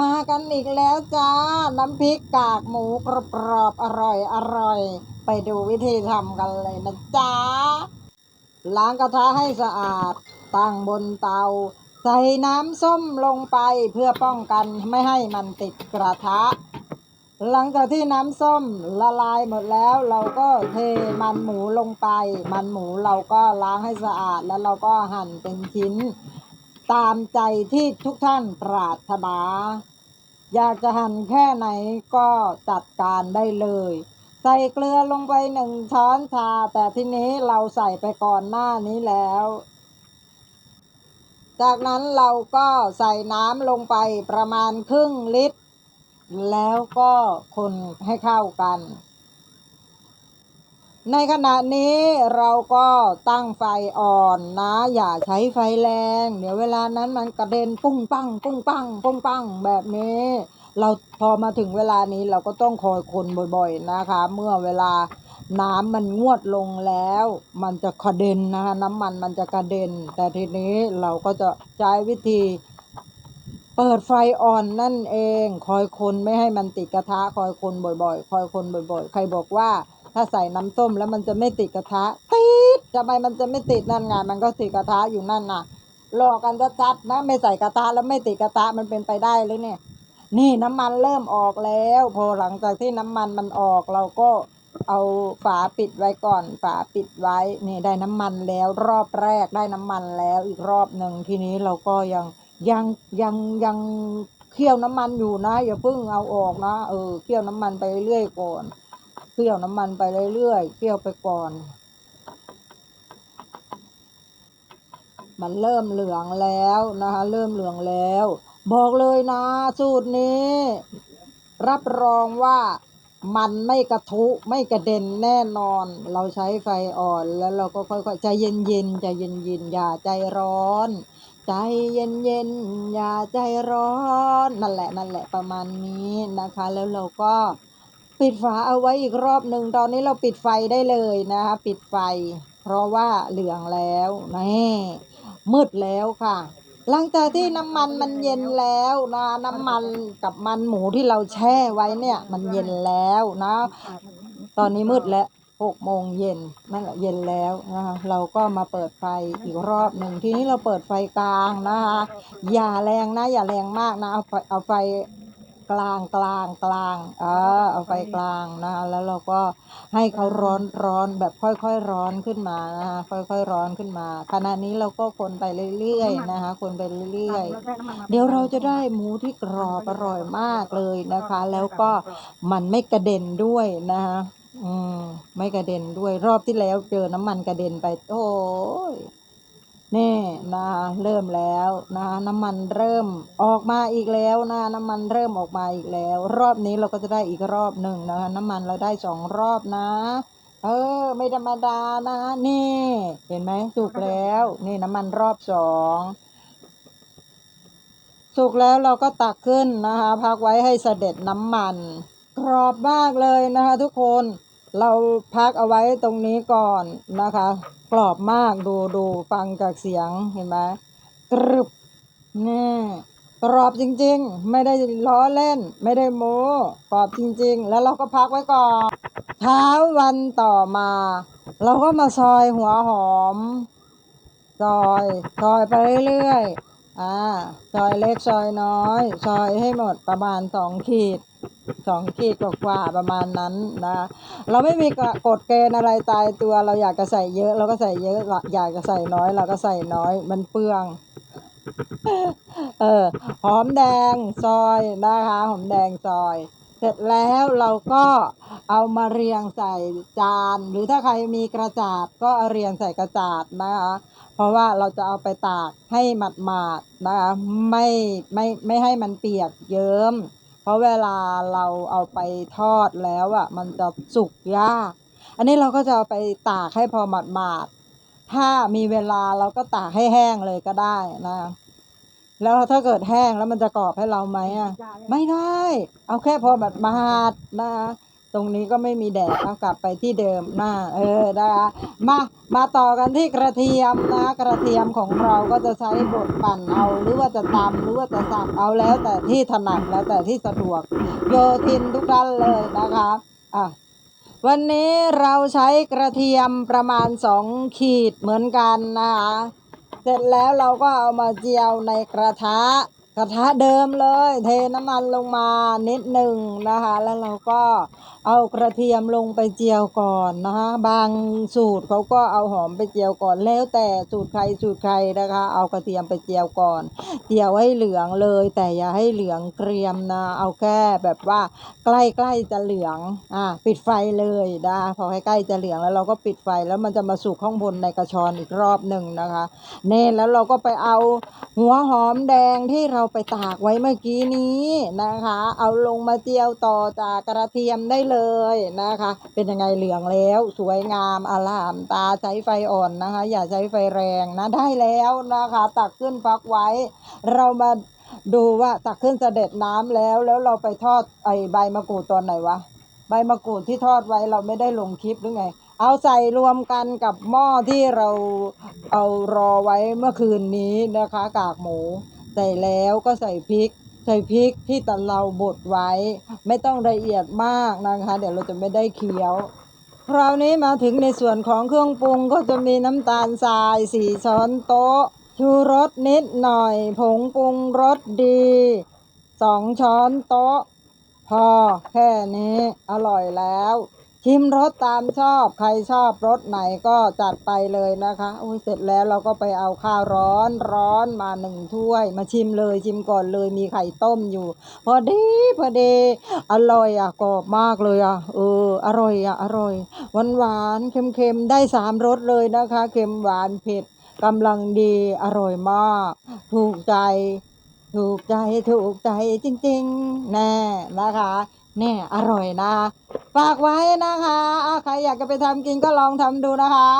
มากันอีกแล้วจ้า น้ำพริกกากหมูกรอบกรอบๆอร่อยอร่อย ไปดูวิธีทำกันเลยนะจ๊ะล้างกระทะให้สะอาด ตั้งบนเตา ใส่น้ำส้มลงไปเพื่อป้องกันไม่ให้มันติดกระทะ หลังจากที่น้ำส้มละลายหมดแล้วเราก็เทมันหมูลงไป มันหมูเราก็ล้างให้สะอาดแล้วเราก็หั่นเป็นชิ้น ตามใจที่ทุกท่านปรารถนา อยากจะหั่นแค่ไหนก็จัดการได้เลย ใส่เกลือลงไปหนึ่งช้อนชา แต่ทีนี้เราใส่ไปก่อนหน้านี้แล้ว จากนั้นเราก็ใส่น้ำลงไปประมาณครึ่งลิตร แล้วก็คนให้เข้ากัน ในขณะนี้เราก็ตั้งไฟอ่อนนะ อย่าใช้ไฟแรง เดี๋ยวเวลานั้นมันกระเด็นปุ้งปังปุ้งปังปุ้งปังแบบนี้ เราพอมาถึงเวลานี้เราก็ต้องคอยคนบ่อยๆนะคะ เมื่อเวลาน้ำมันงวดลงแล้ว มันจะกระเด็นนะคะน้ำมันมันจะกระเด็น แต่ทีนี้เราก็จะใช้วิธีเปิดไฟอ่อนนั่นเอง คอยคนไม่ให้มันติดกระทะคอยคนบ่อยๆ คอยคนบ่อยๆ ใครบอกว่า ถ้าใส่น้ำส้มแล้วมันจะไม่ติดกระทะติดทำไมมันจะไม่ติดนั่นไงมันก็ติดกระทะอยู่นั่นน่ะหลอกกันชัดๆนะไม่ใส่กระทะแล้วไม่ติดกระทะมันเป็นไปได้เลยเนี่ย นี่น้ำมันเริ่มออกแล้ว พอหลังจากที่น้ำมันมันออกเราก็เอาฝาปิดไว้ก่อน ฝาปิดไว้นี่ได้น้ำมันแล้วรอบแรกได้น้ำมันแล้วอีกรอบหนึ่งทีนี้เราก็ยังยังยังยังเคี่ยวน้ำมันอยู่นะ อย่าเพิ่งเอาออกนะเออเคี่ยวน้ำมันไปเรื่อยก่อน เคี่ยวน้ำมันไปเรื่อยๆเคี่ยวไปก่อน มันเริ่มเหลืองแล้วนะคะ เริ่มเหลืองแล้ว บอกเลยนะ สูตรนี้ รับรองว่ามันไม่กระทุไม่กระเด็นแน่นอน เราใช้ไฟอ่อนแล้วเราก็ค่อยๆใจเย็นๆใจเย็นๆอย่าใจร้อน ใจเย็นๆอย่าใจร้อน นั่นแหละนั่นแหละประมาณนี้นะคะ แล้วเราก็ ปิดฝาเอาไว้อีกรอบหนึ่งตอนนี้เราปิดไฟได้เลยนะคะปิดไฟ เพราะว่าเหลืองแล้วนี่มืดแล้วค่ะ หลังจากที่น้ำมันมันเย็นแล้วนะน้ำมันกับมันหมูที่เราแช่ไว้เนี่ย มันเย็นแล้วนะ ตอนนี้มืดแล้วหกโมงเย็นนั่นแหละเย็นแล้วนะคะเราก็มาเปิดไฟอีกรอบหนึ่งทีนี้เราเปิดไฟกลางนะคะอย่าแรงนะอย่าแรงมากนะเอาไฟเอาไฟ กลางกลางกลางเออเอาไฟกลางนะคะแล้วเราก็ให้เขาร้อนร้อนแบบค่อยๆร้อนขึ้นมานะคะค่อยๆร้อนขึ้นมาขณะนี้เราก็คนไปเรื่อยๆนะคะคนไปเรื่อยๆเดี๋ยวเราจะได้หมูที่กรอบอร่อยมากเลยนะคะ แล้วก็มันไม่กระเด็นด้วยนะคะอืมไม่กระเด็นด้วยรอบที่แล้วเจอน้ำมันกระเด็นไปโอ้ย นี่นะเริ่มแล้วนะน้ำมันเริ่มออกมาอีกแล้วนะน้ำมันเริ่มออกมาอีกแล้ว รอบนี้เราก็จะได้อีกรอบหนึ่งนะคะน้ำมันเราได้สองรอบนะ เออ ไม่ธรรมดานะนี่ เห็นไหมสุกแล้ว นี่น้ำมันรอบสองสุกแล้วเราก็ตักขึ้นนะคะพักไว้ให้เสด็จน้ำมัน กรอบมากเลยนะคะทุกคน เราพักเอาไว้ตรงนี้ก่อนนะคะ กรอบมากดูดูฟังจากเสียงเห็นไหมกรึบนี่กรอบจริงๆ ไม่ได้ล้อเล่น ไม่ได้โม้กรอบจริง ๆ แล้วเราก็พักไว้ก่อนเช้าวันต่อมา เราก็มาซอยหัวหอม ซอยซอยไปเรื่อยๆอ่าซอยเล็กซอยน้อย ซอยให้หมดประมาณสองขีด สองขีดกว่าประมาณนั้นนะเราไม่มีกฎเกณฑ์อะไรตายตัว เราอยากจะใส่เยอะ เราก็ใส่เยอะ อยากจะใส่น้อย เราก็ใส่น้อยมันเปลือง เออหอมแดงซอยนะคะหอมแดงซอย เสร็จแล้วเราก็เอามาเรียงใส่จาน หรือถ้าใครมีกระจาดก็เอาเรียงใส่กระจาดนะคะเพราะว่าเราจะเอาไปตากให้หมาดๆนะคะไม่ไม่ไม่ให้มันเปียกเยิ้ม เพราะเวลาเราเอาไปทอดแล้วอะมันจะสุกยาก อันนี้เราก็จะเอาไปตากให้พอหมาดๆถ้ามีเวลาเราก็ตากให้แห้งเลยก็ได้นะแล้วถ้าเกิดแห้งแล้วมันจะกรอบให้เราไหมอะ ไม่ได้ เอาแค่พอแบบมาดนะ ตรงนี้ก็ไม่มีแดดเอากลับไปที่เดิมนะเออนะคะมามาต่อกันที่กระเทียมนะ กระเทียมของเราก็จะใช้บดปั่นเอาหรือว่าจะตำหรือว่าจะสับเอาแล้วแต่ที่ถนัดแล้วแต่ที่สะดวกโยทินทุกท่านเลยนะคะอะวันนี้เราใช้กระเทียมประมาณสองขีดเหมือนกันนะคะเสร็จแล้วเราก็เอามาเจียวในกระทะกระทะเดิมเลย เทน้ำมันลงมานิดหนึ่งนะคะ แล้วเราก็เอากระเทียมลงไปเจียวก่อนนะคะบางสูตรเขาก็เอาหอมไปเจียวก่อนแล้วแต่สูตรใครสูตรใครนะคะ เอากระเทียมไปเจียวก่อน เจียวให้เหลืองเลย แต่อย่าให้เหลืองเกรียมนะ เอาแค่แบบว่าใกล้ๆจะเหลืองอะปิดไฟเลยนะพอใกล้ๆจะเหลืองแล้วเราก็ปิดไฟแล้วมันจะมาสุกข้างบนในกระชอนอีกรอบหนึ่งนะคะเน่แล้วเราก็ไปเอาหัวหอมแดงที่เราไปตากไว้เมื่อกี้นี้นะคะ เอาลงมาเจียวต่อจากกระเทียมได้เลยลยนะคะ เป็นยังไงเหลืองแล้ว สวยงามอลามตาใช้ไฟอ่อนนะคะ อย่าใช้ไฟแรงนะได้แล้วนะคะ ตักขึ้นพักไว้ เรามาดูว่าตักขึ้นเสด็จน้ำแล้ว แล้วเราไปทอดไอใบมะกรูดตอนไหนวะใบมะกรูดที่ทอดไว้เราไม่ได้ลงคลิปหรือไง เอาใส่รวมกันกับหม้อที่เราเอารอไว้เมื่อคืนนี้นะคะ กากหมู ใส่แล้วก็ใส่พริก ใส่พริกที่ตะเราบดไว้ ไม่ต้องละเอียดมากนะคะ เดี๋ยวเราจะไม่ได้เคี้ยวคราวนี้มาถึงในส่วนของเครื่องปรุงก็จะมีน้ำตาลทรายสี่ช้อนโต๊ะชูรสนิดหน่อย ผงปรุงรสดีสองช้อนโต๊ะ พอแค่นี้อร่อยแล้ว ชิมรสตามชอบใครชอบรสไหนก็จัดไปเลยนะคะโอ้ยเสร็จแล้วเราก็ไปเอาข้าวร้อนร้อนมาหนึ่งถ้วย มาชิมเลยชิมก่อนเลยมีไข่ต้มอยู่ พอดีพอดีอร่อยอะกรอบมากเลยอะเอออร่อยอะอร่อยหวานหวานๆเค็มๆได้สามรสเลยนะคะ เค็มหวานเผ็ดกำลังดีอร่อยมาก ถูกใจ ถูกใจถูกใจจริง ๆ แน่นะคะ เนี่ยอร่อยนะ ฝากไว้นะคะใครอยากจะไปทำกินก็ลองทำดูนะคะ